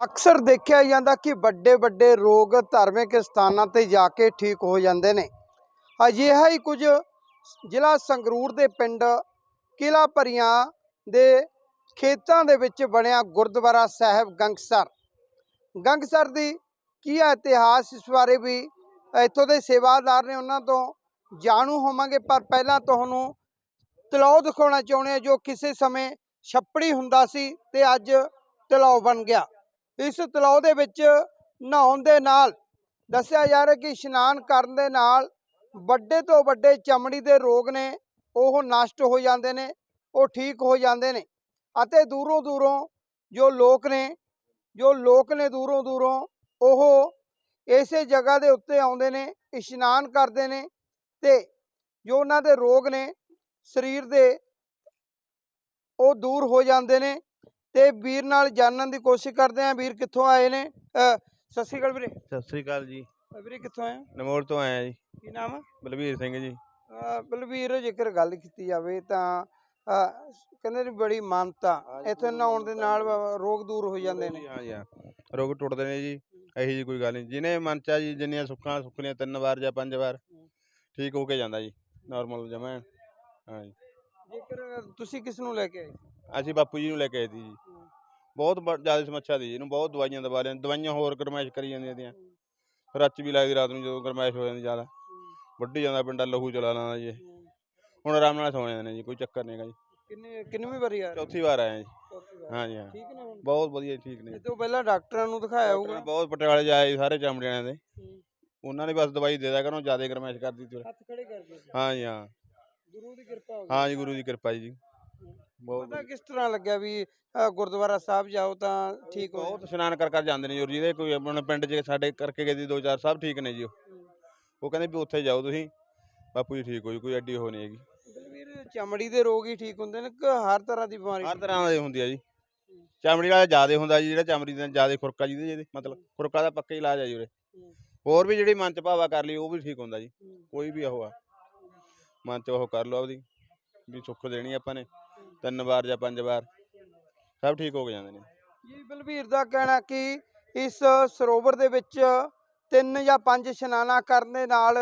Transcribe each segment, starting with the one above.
ਅਕਸਰ ਦੇਖਿਆ ਜਾਂਦਾ ਕਿ ਵੱਡੇ ਵੱਡੇ ਰੋਗ ਧਾਰਮਿਕ ਸਥਾਨਾਂ ਤੇ ਜਾ ਕੇ ਠੀਕ ਹੋ ਜਾਂਦੇ ਨੇ। ਅਜਿਹਾ ਹੀ ਕੁਝ ਜ਼ਿਲ੍ਹਾ ਸੰਗਰੂਰ ਦੇ ਪਿੰਡ ਕਿਲਾ ਭਰੀਆਂ ਦੇ ਖੇਤਾਂ ਦੇ ਵਿੱਚ ਬਣਿਆ ਗੁਰਦੁਆਰਾ ਸਾਹਿਬ ਗੰਗਸਰ। ਗੰਗਸਰ ਦੀ ਕੀ ਹੈ ਇਤਿਹਾਸ ਇਸ ਬਾਰੇ ਵੀ ਇੱਥੋਂ ਦੇ ਸੇਵਾਦਾਰ ਨੇ ਉਹਨਾਂ ਤੋਂ ਜਾਣੂ ਹੋਵਾਂਗੇ, ਪਰ ਪਹਿਲਾਂ ਤੁਹਾਨੂੰ ਤਲਾਉ ਦਿਖਾਉਣਾ ਚਾਹੁੰਦੇ ਹਾਂ ਜੋ ਕਿਸੇ ਸਮੇਂ ਛੱਪੜੀ ਹੁੰਦਾ ਸੀ ਤੇ ਅੱਜ ਤਲਾਉ ਬਣ ਗਿਆ। ਇਸ ਤਲਾਉ ਦੇ ਵਿੱਚ ਨਹਾਉਣ ਦੇ ਨਾਲ, ਦੱਸਿਆ ਜਾ ਰਿਹਾ ਕਿ ਇਸ਼ਨਾਨ ਕਰਨ ਦੇ ਨਾਲ ਵੱਡੇ ਤੋਂ ਵੱਡੇ ਚਮੜੀ ਦੇ ਰੋਗ ਨੇ, ਉਹ ਨਸ਼ਟ ਹੋ ਜਾਂਦੇ ਨੇ, ਉਹ ਠੀਕ ਹੋ ਜਾਂਦੇ ਨੇ ਅਤੇ ਦੂਰੋਂ ਦੂਰੋਂ ਜੋ ਲੋਕ ਨੇ, ਜੋ ਲੋਕ ਨੇ ਦੂਰੋਂ ਦੂਰੋਂ, ਉਹ ਇਸੇ ਜਗ੍ਹਾ ਦੇ ਉੱਤੇ ਆਉਂਦੇ ਨੇ, ਇਸ਼ਨਾਨ ਕਰਦੇ ਨੇ ਤੇ ਜੋ ਉਹਨਾਂ ਦੇ ਰੋਗ ਨੇ, ਸਰੀਰ ਦੇ, ਉਹ ਦੂਰ ਹੋ ਜਾਂਦੇ ਨੇ ਤੇ ਵੀਰ ਨਾਲ ਜਾਣਨ ਦੀ ਕੋਸ਼ਿਸ਼ ਕਰਦੇ ਆਂ ਵੀਰ ਕਿੱਥੋਂ ਆਏ ਨੇ? ਸਤਿ ਸ਼੍ਰੀ ਅਕਾਲ ਵੀਰੇ। ਸਤਿ ਸ੍ਰੀ ਅਕਾਲ ਜੀ। ਵੀਰੇ ਕਿੱਥੋਂ ਆਏ ਹੋ? ਨਮੋਰ ਤੋਂ ਆਇਆ ਜੀ। ਕੀ ਨਾਮ ਬਲਵੀਰ ਸਿੰਘ ਜੀ। ਬਲਵੀਰ ਜੇਕਰ ਗੱਲ ਕੀਤੀ ਜਾਵੇ ਤਾਂ ਕਹਿੰਦੇ ਨੇ ਬੜੀ ਮਾਨਤਾ ਇੱਥੇ ਨਹਾਉਣ ਦੇ ਨਾਲ ਰੋਗ ਦੂਰ ਹੋ ਜਾਂਦੇ ਨੇ। ਹਾਂ ਜੀ ਹਾਂ। ਰੋਗ ਟੁੱਟਦੇ ਨੇ ਜੀ ਇਹੀ ਜੀ ਕੋਈ ਗੱਲ ਨਹੀਂ। ਜਿਹਨੇ ਮਨ ਚਾ ਜੀ ਜਿੰਨੀਆਂ ਸੁੱਖਾਂ ਸੁੱਖਣੀਆਂ ਤਿੰਨ ਵਾਰ ਜਾਂ ਪੰਜ ਵਾਰ ਠੀਕ ਹੋ ਕੇ ਜਾਂਦਾ ਜੀ ਨਾਰਮਲ ਜਮਾ। ਹਾਂ ਜੀ। ਜੇਕਰ ਤੁਸੀਂ ਕਿਸ ਨੂੰ ਲੈ ਕੇ ਆਏ? ਅਸੀਂ ਬਾਪੂ ਜੀ ਨੂੰ ਲੈ ਕੇ ਆਏ ਸੀ ਜੀ। ਬਹੁਤ ਜ਼ਿਆਦਾ ਸਮੱਸਿਆ ਦੀ ਜੀ ਇਹਨੂੰ ਬਹੁਤ ਦਵਾਈਆਂ ਦਵਾ ਲਿਆ ਦਵਾਈਆਂ ਹੋਰ ਗਰਮੈਸ਼ ਕਰੀ ਜਾਂਦੀਆਂ ਦੀਆਂ ਰੱਚ ਵੀ ਲੱਗਦੀ ਰਾਤ ਨੂੰ ਜਦੋਂ ਗਰਮੈਸ਼ ਹੋ ਜਾਂਦੀ ਜ਼ਿਆਦਾ। ਵੱਢੀ ਜਾਂਦਾ ਪਿੰਡਾ ਲਹੂ ਚਲਾ ਲੈਂਦਾ ਜੀ। ਹੁਣ ਆਰਾਮ ਨਾਲ ਸੌ ਜਾਂਦੇ ਨੇ ਜੀ ਕੋਈ ਚੱਕਰ ਨਹੀਂ ਹੈਗਾ ਜੀ। ਕਿੰਨੇ ਕਿੰਨਵੀਂ ਵਾਰੀ ਆ ਰਹੇ? ਚੌਥੀ ਵਾਰ ਆਏ ਜੀ। ਵਾਰ। ਹਾਂ ਜੀ ਹਾਂ। ਠੀਕ ਨੇ ਹੁਣ? ਬਹੁਤ ਵਧੀਆ ਠੀਕ ਨੇ। ਇਹ ਤੋਂ ਪਹਿਲਾਂ ਡਾਕਟਰਾਂ ਨੂੰ ਦਿਖਾਇਆ ਹੋਊਗਾ। ਬਹੁਤ ਪਟਿਆਲੇ ਜਾਏ ਸਾਰੇ ਚਮੜਿਆਂ ਦੇ। ਉਹਨਾਂ ਨੇ ਬਸ ਦਵਾਈ ਦੇ ਦਿਆ ਕਰੋ ਜ਼ਿਆਦਾ ਗਰਮੈਸ਼ ਕਰਦੀ ਤੇ। ਹੱਥ ਖੜੇ ਕਰਦੇ ਸੀ। ਹਾਂ ਜੀ ਹਾਂ। ਗੁਰੂ ਦੀ ਕਿਰਪਾ ਹੋ ਗਈ। ਹਾਂ ਜੀ ਗੁਰੂ ਦੀ ਕਿਰਪਾ ਜੀ। ਬਹੁਤ ਪਤਾ ਕਿਸ ਤਰ੍ਹਾਂ ਲੱਗਿਆ ਵੀ ਅ, ਗੁਰਦੁਆਰਾ ਸਾਹਿਬ ਜਾਓ ਤਾਂ ਠੀਕ ਹੋ ਬਹੁਤ ਇਸ਼ਨਾਨ ਕਰ ਕਰ ਜਾਂਦੇ ਨੇ ਜੀ ਜਿਹਦੇ ਕੋਈ ਆਪਣੇ ਪਿੰਡ 'ਚ ਸਾਡੇ ਕਰਕੇ ਗਏ ਸੀ ਦੋ ਚਾਰ ਸਭ ਠੀਕ ਨੇ ਜੀ ਉਹ। ਉਹ ਕਹਿੰਦੇ ਵੀ ਉੱਥੇ ਜਾਓ ਤੁਸੀਂ ਬਾਪੂ ਜੀ ਠੀਕ ਹੋ ਜੀ ਕੋਈ ਐਡੀ ਹੋ ਨਹੀਂ ਹੈਗੀ। ਚਮੜੀ ਦੇ ਰੋਗ ਹੀ ਠੀਕ ਹੁੰਦੇ ਨੇ ਕਿ ਹਰ ਤਰ੍ਹਾਂ ਦੀ ਬਿਮਾਰੀ ਹਰ ਤਰ੍ਹਾਂ ਦੀ ਹੁੰਦੀ ਆ ਜੀ। ਚਮੜੀ ਵਾਲਾ ਜ਼ਿਆਦਾ ਹੁੰਦਾ ਜੀ ਜਿਹੜਾ ਚਮੜੀ ਦਾ ਜ਼ਿਆਦਾ ਖੁਰਕਾ ਜਿਹਦੇ ਜਿਹਦੇ ਮਤਲਬ ਖੁਰਕਾ ਦਾ ਪੱਕਾ ਇਲਾਜ ਆ ਜੀ ਉਰੇ। ਹੋਰ ਵੀ ਜਿਹੜੀ ਮਨ ਚ ਭਾਵਾ ਕਰ ਲਈ ਉਹ ਵੀ ਠੀਕ ਹੁੰਦਾ ਜੀ। ਕੋਈ ਵੀ ਉਹ ਆ। ਮਨ ਚ ਉਹ ਕਰ ਲਓ ਆਪਦੀ ਵੀ ਸੁੱਖ ਦੇਣੀ ਆਪਾਂ ਨੇ। ਤਿੰਨ ਵਾਰ ਜਾਂ ਪੰਜ ਵਾਰ, ਸਭ ਠੀਕ ਹੋ ਕੇ ਜਾਂਦੇ ਨੇ। ਜੀ ਬਲਬੀਰ ਦਾ ਕਹਿਣਾ ਕਿ ਇਸ ਸਰੋਵਰ ਦੇ ਵਿੱਚ ਤਿੰਨ ਜਾਂ ਪੰਜ ਇਸ਼ਨਾਨਾਂ ਕਰਨ ਦੇ ਨਾਲ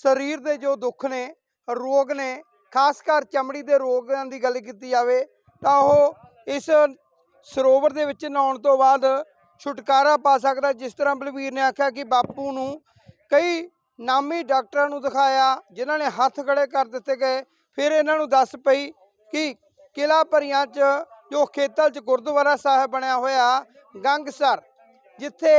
ਸਰੀਰ ਦੇ ਜੋ ਦੁੱਖ ਨੇ, ਰੋਗ ਨੇ, ਖਾਸ ਕਰ ਚਮੜੀ ਦੇ ਰੋਗਾਂ ਦੀ ਗੱਲ ਕੀਤੀ ਜਾਵੇ, ਤਾਂ ਉਹ ਇਸ ਸਰੋਵਰ ਦੇ ਵਿੱਚ ਨਹਾਉਣ ਤੋਂ ਬਾਅਦ ਛੁਟਕਾਰਾ ਪਾ ਸਕਦਾ ਜਿਸ ਤਰ੍ਹਾਂ ਬਲਵੀਰ ਨੇ ਆਖਿਆ ਕਿ ਬਾਪੂ ਨੂੰ ਕਈ ਨਾਮੀ ਡਾਕਟਰਾਂ ਨੂੰ ਦਿਖਾਇਆ, ਜਿਨ੍ਹਾਂ ਨੇ ਹੱਥ ਖੜੇ ਕਰ ਦਿੱਤੇ ਗਏ। ਫਿਰ ਇਹਨਾਂ ਨੂੰ ਦੱਸ ਪਈ ਕਿ ਕਿਲਾ ਭਰੀਆਂ 'ਚ ਜੋ ਖੇਤਲ 'ਚ ਗੁਰਦੁਆਰਾ ਸਾਹਿਬ ਬਣਿਆ ਹੋਇਆ ਗੰਗਸਰ ਜਿੱਥੇ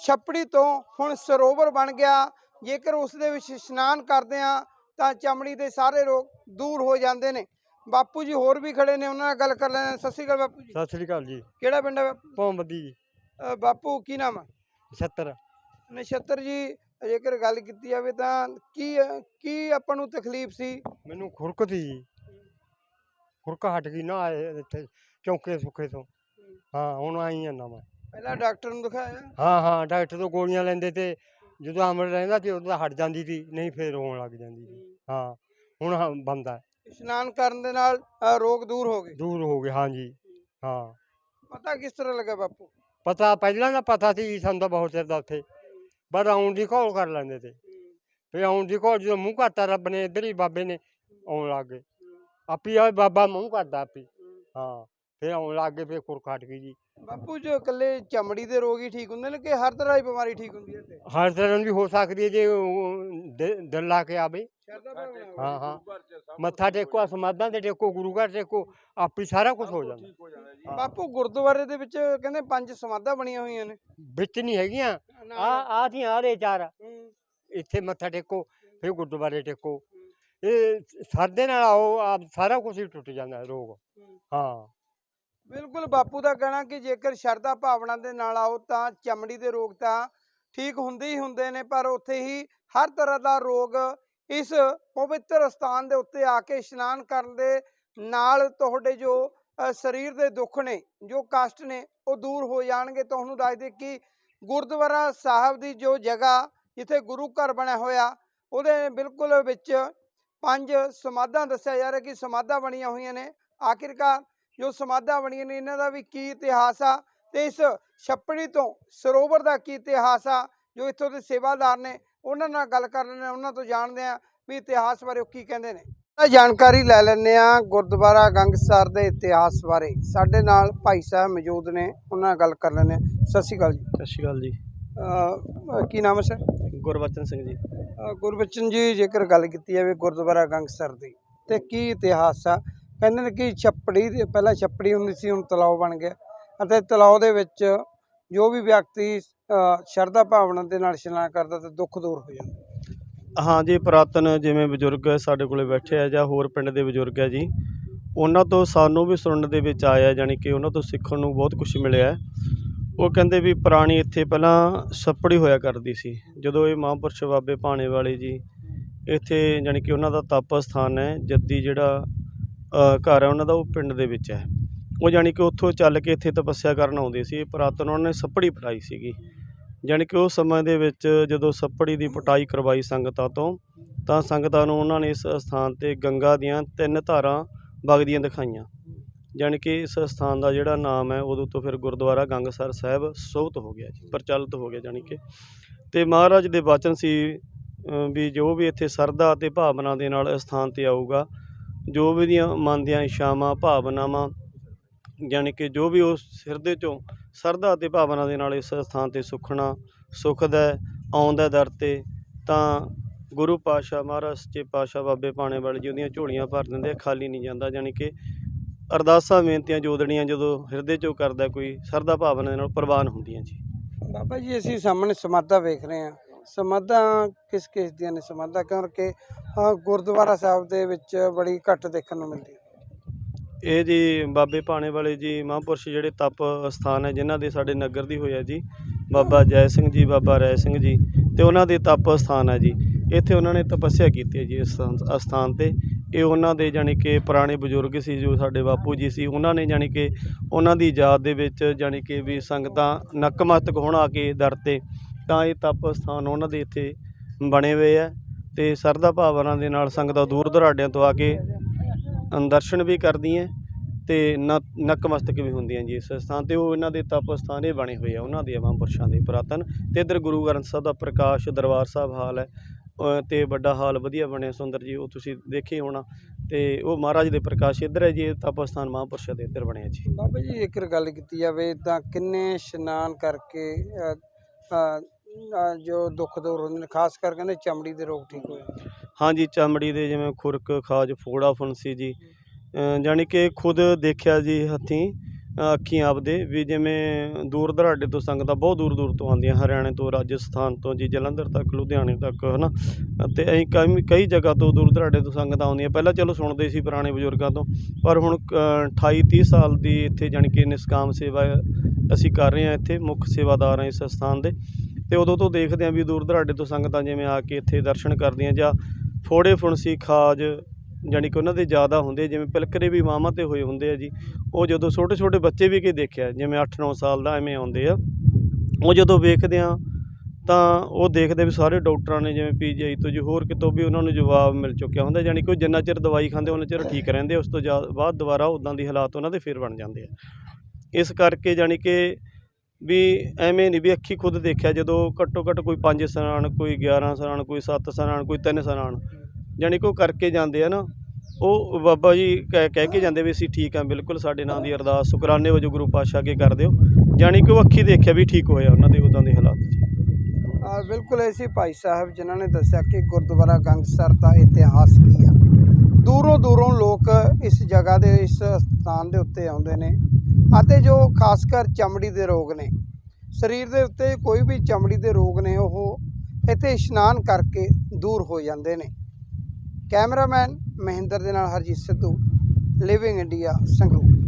ਛੱਪੜੀ ਤੋਂ ਹੁਣ ਸਰੋਵਰ ਬਣ ਗਿਆ। ਜੇਕਰ ਉਸ ਦੇ ਵਿੱਚ ਇਸ਼ਨਾਨ ਕਰਦੇ ਆ ਤਾਂ ਚਮੜੀ ਦੇ ਸਾਰੇ ਰੋਗ ਦੂਰ ਹੋ ਜਾਂਦੇ ਨੇ। ਬਾਪੂ ਜੀ ਹੋਰ ਵੀ ਖੜੇ ਨੇ ਉਹਨਾਂ ਨਾਲ ਗੱਲ ਕਰ ਲੈਣਾ ਸਤਿ ਸ਼੍ਰੀ ਅਕਾਲ ਬਾਪੂ ਜੀ। ਸਤਿ ਸ੍ਰੀ ਅਕਾਲ ਜੀ। ਕਿਹੜਾ ਪਿੰਡ ਹੈ ਬਾਪੂ? ਭੌਂਬਦੀ ਜੀ। ਅ, ਬਾਪੂ ਕੀ ਨਾਮ ਹੈ? 76 ਨਛੱਤਰ ਜੀ ਜੇਕਰ ਗੱਲ ਕੀਤੀ ਜਾਵੇ ਤਾਂ ਕੀ ਕੀ ਆਪਾਂ ਨੂੰ ਤਕਲੀਫ ਸੀ? ਮੈਨੂੰ ਖੁਰਕ ਤੀ ਜੀ। ਖੁਰਕ ਹਟ ਗਈ ਨਾ ਇਹ ਇੱਥੇ ਚੌਂਕੇ ਸੁੱਕੇ ਤੋਂ। ਹਾਂ। ਹੁਣ ਆਈ ਜਾਂਦਾ ਮੈਂ ਪਹਿਲਾਂ ਡਾਕਟਰ ਨੂੰ ਦਿਖਾਇਆ? ਹਾਂ ਹਾਂ ਡਾਕਟਰ ਤੋਂ ਗੋਲੀਆਂ ਲੈਂਦੇ ਤੇ ਜਦੋਂ ਅਮਰ ਰਹਿੰਦਾ ਤੇ ਉਦੋਂ ਹਟ ਜਾਂਦੀ ਸੀ ਨਹੀਂ ਫੇਰ ਹੋਣ ਲੱਗ ਜਾਂਦੀ ਸੀ। ਹਾਂ। ਹੁਣ ਬੰਦ ਹੈ ਇਸ਼ਨਾਨ ਕਰਨ ਦੇ ਨਾਲ ਅ, ਰੋਗ ਦੂਰ ਹੋ ਗਏ। ਦੂਰ ਹੋ ਗਏ ਹਾਂ। ਜੀ ਹਾਂ। ਪਤਾ ਕਿਸ ਤਰ੍ਹਾਂ ਲੱਗਾ ਬਾਪੂ? ਪਤਾ ਪਹਿਲਾਂ ਦਾ ਪਤਾ ਸੀ ਸਾਨੂੰ ਤਾਂ ਬਹੁਤ ਚਿਰ ਦਾ ਉੱਥੇ। ਪਰ ਆਉਣ ਦੀ ਘੋਲ ਕਰ ਲੈਂਦੇ ਤੇ। ਫਿਰ ਆਉਣ ਦੀ ਘੋਲ ਜਦੋਂ ਮੂੰਹ ਕਰਤਾ ਰੱਬ ਨੇ ਇੱਧਰ ਹੀ ਬਾਬੇ ਨੇ ਆਉਣ ਲੱਗ ਗਏ। ਆਪੀ ਆ ਬਾਬਾ ਮੂੰਹ ਕਰਦਾ ਆਪੀ। ਹਾਂ। ਫਿਰ ਆਉਣ ਲੱਗ ਗਏ ਫਿਰ ਖੁਰਕ ਹਟ ਗਈ ਜੀ। ਬਾਪੂ ਜੋ ਇਕੱਲੇ ਚਮੜੀ ਦੇ ਰੋਗ ਹੀ ਠੀਕ ਹੁੰਦੇ ਨੇ ਕਿ ਹਰ ਤਰ੍ਹਾਂ ਦੀ ਬਿਮਾਰੀ ਠੀਕ ਹੁੰਦੀ ਹੈ ਤੇ ਹਰ ਤਰ੍ਹਾਂ ਦੀ ਹੋ ਸਕਦੀ ਹੈ ਜੇ ਉਹ ਦਿ- ਦਿਲ ਲਾ ਕੇ ਆਵੇ। ਹਾਂ ਹਾਂ। ਮੱਥਾ ਟੇਕੋ ਸਮਾਧਾਂ ਤੇ ਟੇਕੋ ਗੁਰੂ ਘਰ ਟੇਕੋ ਆਪੀ ਸਾਰਾ ਕੁਝ ਹੋ ਜਾਂਦਾ। ਬਾਪੂ ਗੁਰਦੁਆਰੇ ਦੇ ਵਿੱਚ ਕਹਿੰਦੇ ਪੰਜ ਸਮਾਧਾਂ ਬਣੀਆਂ ਹੋਈਆਂ ਨੇ। ਵਿੱਚ ਨਹੀਂ ਹੈਗੀਆਂ। ਆ ਆ ਥੀ ਆ ਦੇ ਚਾਰ। ਇੱਥੇ ਮੱਥਾ ਟੇਕੋ ਫਿਰ ਗੁਰਦੁਆਰੇ ਟੇਕੋ। ਇਹ ਸਰਦੇ ਨਾਲ ਆਓ, ਆਪ ਸਾਰਾ ਕੁਝ ਹੀ ਟੁੱਟ ਜਾਂਦਾ ਹੈ, ਰੋਗ। ਹਾਂ। ਬਿਲਕੁਲ, ਬਾਪੂ ਦਾ ਕਹਿਣਾ ਕਿ ਜੇਕਰ ਸ਼ਰਧਾ ਭਾਵਨਾ ਦੇ ਨਾਲ ਆਓ ਤਾਂ ਚਮੜੀ ਦੇ ਰੋਗ ਤਾਂ ਠੀਕ ਹੁੰਦੇ ਹੀ ਹੁੰਦੇ ਨੇ, ਪਰ ਉੱਥੇ ਹੀ ਹਰ ਤਰ੍ਹਾਂ ਦਾ ਰੋਗ ਇਸ ਪਵਿੱਤਰ ਸਥਾਨ ਦੇ ਉੱਤੇ ਆ ਕੇ ਇਸ਼ਨਾਨ ਕਰਨ ਦੇ ਨਾਲ ਤੁਹਾਡੇ ਜੋ ਸਰੀਰ ਦੇ ਦੁੱਖ ਨੇ, ਜੋ ਕਸ਼ਟ ਨੇ, ਉਹ ਦੂਰ ਹੋ ਜਾਣਗੇ। ਤੁਹਾਨੂੰ ਦੱਸ ਦੇ ਕਿ ਗੁਰਦੁਆਰਾ ਸਾਹਿਬ ਦੀ ਜੋ ਜਗ੍ਹਾ ਜਿੱਥੇ ਗੁਰੂ ਘਰ ਬਣਿਆ ਹੋਇਆ, ਉਹਦੇ ਬਿਲਕੁਲ ਵਿੱਚ ਪੰਜ ਸਮਾਧਾਂ ਦੱਸਿਆ ਜਾ ਰਿਹਾ ਕਿ ਸਮਾਧਾਂ ਬਣੀਆਂ ਹੋਈਆਂ ਨੇ। ਆਖਿਰਕਾਰ ਜੋ ਸਮਾਧਾਂ ਬਣੀਆਂ ਨੇ ਇਹਨਾਂ ਦਾ ਵੀ ਕੀ ਇਤਿਹਾਸ ਆ ਤੇ ਇਸ ਛੱਪੜੀ ਤੋਂ ਸਰੋਵਰ ਦਾ ਕੀ ਇਤਿਹਾਸ ਆ ਜੋ ਇੱਥੋਂ ਦੇ ਸੇਵਾਦਾਰ ਨੇ ਉਹਨਾਂ ਨਾਲ ਗੱਲ ਕਰ ਹਾਂ ਉਹਨਾਂ ਤੋਂ ਜਾਣਦੇ ਆ ਵੀ ਇਤਿਹਾਸ ਬਾਰੇ ਉਹ ਕੀ ਕਹਿੰਦੇ ਨੇ। ਤਾਂ ਜਾਣਕਾਰੀ ਲੈ ਲੈਂਦੇ ਆ ਗੁਰਦੁਆਰਾ ਗੰਗਸਰ ਦੇ ਇਤਿਹਾਸ ਬਾਰੇ। ਸਾਡੇ ਨਾਲ ਭਾਈ ਸਾਹਿਬ ਮੌਜੂਦ ਨੇ ਉਹਨਾਂ ਨਾਲ ਗੱਲ ਕਰ ਆ ਸਤਿ ਸ਼੍ਰੀ ਅਕਾਲ ਜੀ। ਸਤਿ ਸ਼੍ਰੀ ਅਕਾਲ ਜੀ। ਕੀ ਨਾਮ ਹੈ ਸਰ? ਗੁਰਬਚਨ ਸਿੰਘ ਜੀ। ਗੁਰਬਚਨ ਜੀ ਜੇਕਰ ਗੱਲ ਕੀਤੀ ਜਾਵੇ ਗੁਰਦੁਆਰਾ ਗੰਗਸਰ ਦੀ ਤੇ ਕੀ ਇਤਿਹਾਸ ਆ? ਕਹਿੰਦੇ ਨੇ ਕਿ ਛੱਪੜੀ ਦੇ ਪਹਿਲਾਂ ਛੱਪੜੀ ਹੁੰਦੀ ਸੀ ਹੁਣ ਤਲਾਅ ਬਣ ਗਿਆ। ਅਤੇ ਤਲਾਅ ਦੇ ਵਿੱਚ ਜੋ ਵੀ ਵਿਅਕਤੀ ਸ਼ਰਧਾ ਭਾਵਨਾ ਦੇ ਨਾਲ ਇਸ਼ਨਾਨ ਕਰਦਾ ਤੇ ਦੁੱਖ ਦੂਰ ਹੋ ਜਾਂਦਾ। ਹਾਂ ਜੀ ਪੁਰਾਤਨ ਜਿਵੇਂ ਬਜ਼ੁਰਗ ਸਾਡੇ ਕੋਲੇ ਬੈਠੇ ਆ ਜਾਂ ਹੋਰ ਪਿੰਡ ਦੇ ਬਜ਼ੁਰਗ ਆ ਜੀ ਉਹਨਾਂ ਤੋਂ ਸਾਨੂੰ ਵੀ ਸੁਣਨ ਦੇ ਵਿੱਚ ਆਇਆ ਜਾਣੀ ਕਿ ਉਹਨਾਂ ਤੋਂ ਸਿੱਖਣ ਨੂੰ ਬਹੁਤ ਕੁਝ ਮਿਲਿਆ। ਹੈ। ਉਹ ਕਹਿੰਦੇ ਵੀ ਪੁਰਾਣੀ ਇੱਥੇ ਪਹਿਲਾਂ ਛੱਪੜੀ ਹੋਇਆ ਕਰਦੀ ਸੀ। ਜਦੋਂ ਇਹ ਮਹਾਂਪੁਰਸ਼ ਬਾਬੇ ਭਾਣੇ ਵਾਲੇ ਜੀ ਇੱਥੇ ਜਾਣੀ ਕਿ ਉਹਨਾਂ ਦਾ ਤਪ ਸਥਾਨ ਹੈ, ਜੱਦੀ ਜਿਹੜਾ ਘਰ ਹੈ, ਉਹਨਾਂ ਦਾ ਉਹ ਪਿੰਡ ਦੇ ਵਿੱਚ ਹੈ। ਉਹ ਜਾਣੀ ਕਿ ਉੱਥੋਂ ਚੱਲ ਕੇ ਇੱਥੇ ਤਪੱਸਿਆ ਕਰਨ ਆਉਂਦੇ ਸੀ। ਪੁਰਾਤਨ ਉਹਨਾਂ ਨੇ ਛੱਪੜੀ ਪਟਾਈ ਸੀਗੀ। ਜਾਣੀ ਕਿ ਉਹ ਸਮੇਂ ਦੇ ਵਿੱਚ ਜਦੋਂ ਛੱਪੜੀ ਦੀ ਪਟਾਈ ਕਰਵਾਈ ਸੰਗਤਾਂ ਤੋਂ, ਤਾਂ ਸੰਗਤਾਂ ਨੂੰ ਉਹਨਾਂ ਨੇ ਇਸ ਸਥਾਨ ਤੇ ਗੰਗਾ ਦੀਆਂ ਤਿੰਨ ਧਾਰਾਂ ਵਗਦੀਆਂ ਦਿਖਾਈਆਂ। ਜਾਣੀ ਕਿ ਇਸ ਸਥਾਨ ਦਾ ਜਿਹੜਾ ਨਾਮ ਹੈ ਉਦੋਂ ਤੋਂ ਫਿਰ ਗੁਰਦੁਆਰਾ ਗੰਗਸਰ ਸਾਹਿਬ ਸੋਭਤ ਹੋ ਗਿਆ ਜੀ ਪ੍ਰਚਲਿਤ ਹੋ ਗਿਆ ਜਾਣੀ ਕਿ। ਤੇ ਮਹਾਰਾਜ ਦੇ ਬਚਨ ਸੀ ਵੀ ਜੋ ਵੀ ਇੱਥੇ ਸਰਦਾ ਅਤੇ ਭਾਵਨਾ ਦੇ ਨਾਲ ਇਸ ਸਥਾਨ ਤੇ ਆਊਗਾ ਜੋ ਵੀ ਦੀਆਂ ਮਨ ਦੀਆਂ ਇੱਛਾਵਾਂ ਭਾਵਨਾਵਾਂ ਜਾਣੀ ਕਿ ਜੋ ਵੀ ਉਸ ਹਿਰਦੇ ਚੋਂ ਸਰਦਾ ਅਤੇ ਭਾਵਨਾ ਦੇ ਨਾਲ ਇਸ ਸਥਾਨ ਤੇ ਸੁਖਣਾ ਸੁਖਦਾ ਆਉਂਦਾ ਦਰ ਤੇ ਤਾਂ ਗੁਰੂ ਪਾਤਸ਼ਾਹ ਮਹਾਰਾਜ ਸੱਚੇ ਪਾਤਸ਼ਾਹ ਬਾਬੇ ਪਾਣੇ ਵਾਲੇ ਜੀ ਉਹਦੀਆਂ ਝੋਲੀਆਂ ਭਰ ਦਿੰਦੇ ਖਾਲੀ ਨਹੀਂ ਜਾਂਦਾ ਜਾਣੀ ਕਿ ਅਰਦਾਸਾਂ ਬੇਨਤੀਆਂ ਜੋਦੜੀਆਂ ਜਦੋਂ ਹਿਰਦੇ ਚੋਂ ਕਰਦਾ ਕੋਈ ਸਰਦਾ ਭਾਵਨਾ ਦੇ ਨਾਲ ਪ੍ਰਵਾਨ ਹੁੰਦੀਆਂ ਜੀ। ਬਾਬਾ ਜੀ ਅਸੀਂ ਸਾਹਮਣੇ ਸਮਾਧਾਂ ਵੇਖ ਰਹੇ ਹਾਂ। ਸਮਾਧਾਂ ਕਿਸ ਕਿਸ ਦੀਆਂ ਨੇ? ਸਮਾਧਾਂ ਕਿਉਂਕਿ ਗੁਰਦੁਆਰਾ ਸਾਹਿਬ ਦੇ ਵਿੱਚ ਬੜੀ ਘੱਟ ਦੇਖਣ ਨੂੰ ਮਿਲਦੀ। ਇਹ ਜੀ ਬਾਬੇ ਭਾਣੇ ਵਾਲੇ ਜੀ ਮਹਾਂਪੁਰਸ਼ ਜਿਹੜੇ ਤਪ ਸਥਾਨ ਹੈ ਜਿਨ੍ਹਾਂ ਦੇ ਸਾਡੇ ਨਗਰ ਦੀ ਹੋਇਆ ਜੀ ਬਾਬਾ ਜੈ ਸਿੰਘ ਜੀ ਬਾਬਾ ਰੈ ਸਿੰਘ ਜੀ ਤੇ ਉਹਨਾਂ ਦੇ ਤਪ ਸਥਾਨ ਹੈ ਜੀ। ਇੱਥੇ ਉਹਨਾਂ ਨੇ ਤਪੱਸਿਆ ਕੀਤੀ ਹੈ ਜੀ ਇਸ ਸਥਾਨ- ਤੇ। ਇਹ ਉਹਨਾਂ ਦੇ ਜਾਣੀ ਕਿ ਪੁਰਾਣੇ ਬਜ਼ੁਰਗ ਸੀ ਜੋ ਸਾਡੇ ਬਾਪੂ ਜੀ ਸੀ, ਉਹਨਾਂ ਨੇ ਜਾਣੀ ਕਿ ਉਹਨਾਂ ਦੀ ਯਾਦ ਦੇ ਵਿੱਚ ਜਾਣੀ ਕਿ ਵੀ ਸੰਗਤਾਂ ਨਕਮਸਤਕ ਹੋਣ ਆ ਕੇ ਦਰ ਤੇ, ਤਾਂ ਇਹ ਤਪ ਸਥਾਨ ਉਹਨਾਂ ਦੇ ਇੱਥੇ ਬਣੇ ਹੋਏ ਆ ਤੇ ਸਰਦਾ ਭਾਵਨਾ ਦੇ ਨਾਲ ਸੰਗਤਾਂ ਦੂਰ ਦੁਰਾਡਿਆਂ ਤੋਂ ਆ ਕੇ ਦਰਸ਼ਨ ਵੀ ਕਰਦੀਆਂ ਤੇ ਨ- ਨਕਮਸਤਕ ਵੀ ਹੁੰਦੀਆਂ ਜੀ ਇਸ ਸਥਾਨ ਤੇ। ਉਹ ਇਹਨਾਂ ਦੇ ਤਪ ਸਥਾਨ ਇਹ ਬਣੇ ਹੋਏ ਆ, ਉਹਨਾਂ ਦੇ ਮਹਾਂਪੁਰਸ਼ਾਂ ਦੇ ਪੁਰਾਤਨ। ਤੇ ਇੱਧਰ ਗੁਰੂ ਗ੍ਰੰਥ ਸਾਹਿਬ ਦਾ ਪ੍ਰਕਾਸ਼ ਦਰਬਾਰ ਸਾਹਿਬ ਹਾਲ ਹੈ। ਤੇ ਵੱਡਾ ਹਾਲ ਵਧੀਆ ਬਣਿਆ ਸੁੰਦਰ ਜੀ ਉਹ ਤੁਸੀਂ ਦੇਖੇ ਹੋਣਾ। ਤੇ ਉਹ ਮਹਾਰਾਜ ਦੇ ਪ੍ਰਕਾਸ਼ ਇੱਧਰ ਹੈ ਜੀ ਇਹ ਤਪ ਸਥਾਨ ਮਹਾਂਪੁਰਸ਼ਾਂ ਦੇ ਇੱਧਰ ਬਣਿਆ ਜੀ। ਬਾਬਾ ਜੀ ਜੇਕਰ ਗੱਲ ਕੀਤੀ ਜਾਵੇ ਤਾਂ ਕਿੰਨੇ ਇਸ਼ਨਾਨ ਕਰਕੇ ਜੋ ਦੁੱਖ ਦੂਰ ਹੁੰਦੇ ਨੇ ਖਾਸ ਕਰ ਕਹਿੰਦੇ ਚਮੜੀ ਦੇ ਰੋਗ ਠੀਕ ਹੋ ਜਾਂਦੇ ਹਾਂਜੀ ਚਮੜੀ ਦੇ ਜਿਵੇਂ ਖੁਰਕ ਖਾਜ ਫੋੜਾ ਫੁੰਸੀ ਜੀ। ਜਾਣੀ ਕਿ ਖੁਦ ਦੇਖਿਆ ਜੀ ਹੱਥੀਂ। ਅੱਖੀਂ ਆਪਦੇ ਵੀ ਜਿਵੇਂ ਦੂਰ ਦਰਾਡੇ ਤੋਂ ਸੰਗਤਾਂ ਬਹੁਤ ਦੂਰ ਦੂਰ ਤੋਂ ਆਉਂਦੀਆਂ, ਹਰਿਆਣੇ ਤੋਂ, ਰਾਜਸਥਾਨ ਤੋਂ, ਜੀ ਜਲੰਧਰ ਤੱਕ, ਲੁਧਿਆਣੇ ਤੱਕ, ਹਨਾ? ਅਤੇ ਅਸੀਂ ਕਈ ਕਈ ਜਗ੍ਹਾ ਤੋਂ ਦੂਰ ਦਰਾਡੇ ਤੋਂ ਸੰਗਤਾਂ ਆਉਂਦੀਆਂ। ਪਹਿਲਾਂ ਚਲੋ ਸੁਣਦੇ ਸੀ ਪੁਰਾਣੇ ਬਜ਼ੁਰਗਾਂ ਤੋਂ, ਪਰ ਹੁਣ 28 30 ਸਾਲ ਦੀ ਇੱਥੇ ਜਾਣੀ ਕਿ ਨਿਸਕਾਮ ਸੇਵਾ ਅਸੀਂ ਕਰ ਰਹੇ ਹਾਂ, ਇੱਥੇ ਮੁੱਖ ਸੇਵਾਦਾਰ ਹਾਂ ਇਸ ਸਥਾਨ ਦੇ। ਤੇ ਉਦੋਂ ਤੋਂ ਦੇਖਦੇ ਹਾਂ ਵੀ ਦੂਰ ਦਰਾਡੇ ਤੋਂ ਸੰਗਤਾਂ ਜਿਵੇਂ ਆ ਕੇ ਇੱਥੇ ਦਰਸ਼ਨ ਕਰਦੀਆਂ ਜਾਂ ਫੋੜੇ ਫੁਣਸੀ, ਖਾਜ ਜਾਣੀ ਕਿ ਉਹਨਾਂ ਦੇ ਜ਼ਿਆਦਾ ਹੁੰਦੇ ਜਿਵੇਂ ਪਿਲਕਰੇ ਵੀ ਮਾਵਾਂ ਤੇ ਹੋਏ ਹੁੰਦੇ ਆ ਜੀ। ਉਹ ਜਦੋਂ ਛੋਟੇ ਛੋਟੇ ਬੱਚੇ ਵੀ ਕਿ ਦੇਖਿਆ, ਜਿਵੇਂ 8-9 ਸਾਲ ਦਾ ਐਵੇਂ ਆਉਂਦੇ ਆ, ਉਹ ਜਦੋਂ ਵੇਖਦੇ ਆ, ਤਾਂ ਉਹ ਦੇਖਦੇ ਵੀ ਸਾਰੇ ਡਾਕਟਰਾਂ ਨੇ, ਜਿਵੇਂ ਪੀਜੀਆਈ ਤੋਂ ਜੀ, ਹੋਰ ਕਿਤੋਂ ਵੀ ਉਹਨਾਂ ਨੂੰ ਜਵਾਬ ਮਿਲ ਚੁੱਕਿਆ ਹੁੰਦਾ, ਜਾਣੀ ਕਿ ਉਹ ਜਿੰਨਾ ਚਿਰ ਦਵਾਈ ਖਾਂਦੇ, ਉਹਨਾਂ ਚਿਰ ਠੀਕ ਰਹਿੰਦੇ, ਉਸ ਤੋਂ ਜਾ- ਬਾਅਦ ਦੁਬਾਰਾ ਉਦਾਂ ਦੀ ਹਾਲਾਤ ਉਹਨਾਂ ਦੇ ਫਿਰ ਬਣ ਜਾਂਦੇ ਆ। ਇਸ ਕਰਕੇ ਜਾਣੀ ਕਿ ਵੀ ਐਵੇਂ ਨਹੀਂ, ਵੀ ਅੱਖੀ ਖੁਦ ਦੇਖਿਆ, ਜਦੋਂ ਘੱਟੋ ਘੱਟ ਕੋਈ 5 ਸਨਾਨ ਕੋਈ 11 ਸਨਾਨ ਕੋਈ 7 ਸਨਾਨ ਕੋਈ 3 ਸਨਾਨ ਜਾਣੀ ਕਿ ਉਹ ਕਰਕੇ ਜਾਂਦੇ ਆ ਨਾ, ਉਹ ਬਾਬਾ ਜੀ ਕਹਿ ਕਹਿ ਕੇ ਜਾਂਦੇ ਵੀ ਅਸੀਂ ਠੀਕ ਹਾਂ ਬਿਲਕੁਲ ਸਾਡੇ ਨਾਂ ਦੀ ਅਰਦਾਸ, ਸ਼ੁਕਰਾਨੇ ਵਜੋਂ ਗੁਰੂ ਪਾਤਸ਼ਾਹ ਅੱਗੇ ਕਰ ਦਿਓ ਜਾਣੀ ਕਿ ਉਹ ਅੱਖੀ ਦੇਖਿਆ ਵੀ ਠੀਕ ਹੋਇਆ ਉਹਨਾਂ ਦੇ ਉਦਾਂ ਦੇ ਹਾਲਾਤ ਜੀ ਬਿਲਕੁਲ ਐਸੀ ਭਾਈ ਸਾਹਿਬ ਜਿਨ੍ਹਾਂ ਨੇ ਦੱਸਿਆ ਕਿ ਗੁਰਦੁਆਰਾ ਗੰਗਸਰ ਦਾ ਇਤਿਹਾਸ ਕੀ ਆ। ਦੂਰੋਂ ਦੂਰੋਂ ਲੋਕ ਇਸ ਜਗ੍ਹਾ ਦੇ, ਇਸ ਸਥਾਨ ਦੇ ਉੱਤੇ ਆਉਂਦੇ ਨੇ ਅਤੇ ਜੋ ਖਾਸ ਕਰ ਚਮੜੀ ਦੇ ਰੋਗ ਨੇ, ਸਰੀਰ ਦੇ ਉੱਤੇ ਕੋਈ ਵੀ ਚਮੜੀ ਦੇ ਰੋਗ ਨੇ ਉਹ ਇੱਥੇ ਇਸ਼ਨਾਨ ਕਰਕੇ ਦੂਰ ਹੋ ਜਾਂਦੇ ਨੇ। ਕੈਮਰਾਮੈਨ ਮਹਿੰਦਰ ਦੇ ਨਾਲ ਹਰਜੀਤ ਸਿੱਧੂ ਲਿਵਿੰਗ ਇੰਡੀਆ ਸੰਗਰੂਰ।